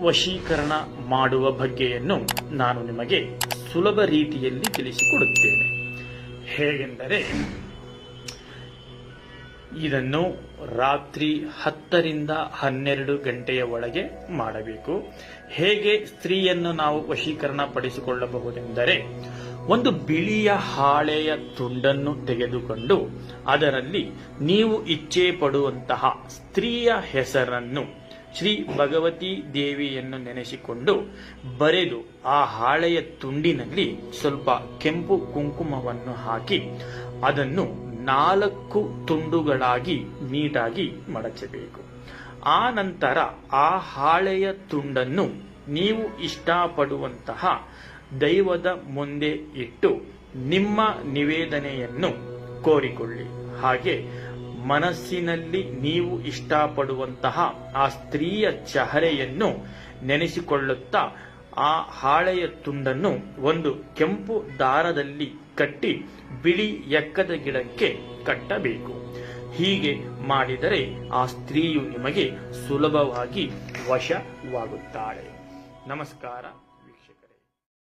ವಶೀಕರಣ ಮಾಡುವ ಬಗ್ಗೆಯನ್ನು ನಾನು ನಿಮಗೆ ಸುಲಭ ರೀತಿಯಲ್ಲಿ ತಿಳಿಸಿಕೊಡುತ್ತೇನೆ. ಹೇಗೆಂದರೆ, ಇದನ್ನು ರಾತ್ರಿ ಹತ್ತರಿಂದ ಹನ್ನೆರಡು ಗಂಟೆಯ ಒಳಗೆ ಮಾಡಬೇಕು. ಹೇಗೆ ಸ್ತ್ರೀಯನ್ನು ನಾವು ವಶೀಕರಣ ಪಡಿಸಿಕೊಳ್ಳಬಹುದೆಂದರೆ ಒಂದು ಬಿಳಿಯ ಹಾಳೆಯ ತುಂಡನ್ನು ತೆಗೆದುಕೊಂಡು ಅದರಲ್ಲಿ ನೀವು ಇಚ್ಛೆ ಪಡುವಂತಹ ಸ್ತ್ರೀಯ ಹೆಸರನ್ನು ಶ್ರೀ ಭಗವತಿ ದೇವಿಯನ್ನು ನೆನೆಸಿಕೊಂಡು ಬರೆದು ಆ ಹಾಳೆಯ ತುಂಡಿನಲ್ಲಿ ಸ್ವಲ್ಪ ಕೆಂಪು ಕುಂಕುಮವನ್ನು ಹಾಕಿ ಅದನ್ನು ನಾಲ್ಕು ತುಂಡುಗಳಾಗಿ ನೀಟಾಗಿ ಮಡಚಬೇಕು. ಆ ನಂತರ ಆ ಹಾಳೆಯ ತುಂಡನ್ನು ನೀವು ಇಷ್ಟಪಡುವಂತಹ ದೈವದ ಮುಂದೆ ಇಟ್ಟು ನಿಮ್ಮ ನಿವೇದನೆಯನ್ನು ಕೋರಿಕೊಳ್ಳಿ. ಹಾಗೆ ಮನಸ್ಸಿನಲ್ಲಿ ನೀವು ಇಷ್ಟಪಡುವಂತಹ ಆ ಸ್ತ್ರೀಯ ಚಹರೆಯನ್ನು ನೆನೆಸಿಕೊಳ್ಳುತ್ತಾ ಆ ಹಾಳೆಯ ತುಂಡನ್ನು ಒಂದು ಕೆಂಪು ದಾರದಲ್ಲಿ ಕಟ್ಟಿ ಬಿಳಿ ಎಕ್ಕದ ಗಿಡಕ್ಕೆ ಕಟ್ಟಬೇಕು. ಹೀಗೆ ಮಾಡಿದರೆ ಆ ಸ್ತ್ರೀಯು ನಿಮಗೆ ಸುಲಭವಾಗಿ ವಶವಾಗುತ್ತಾಳೆ. ನಮಸ್ಕಾರ.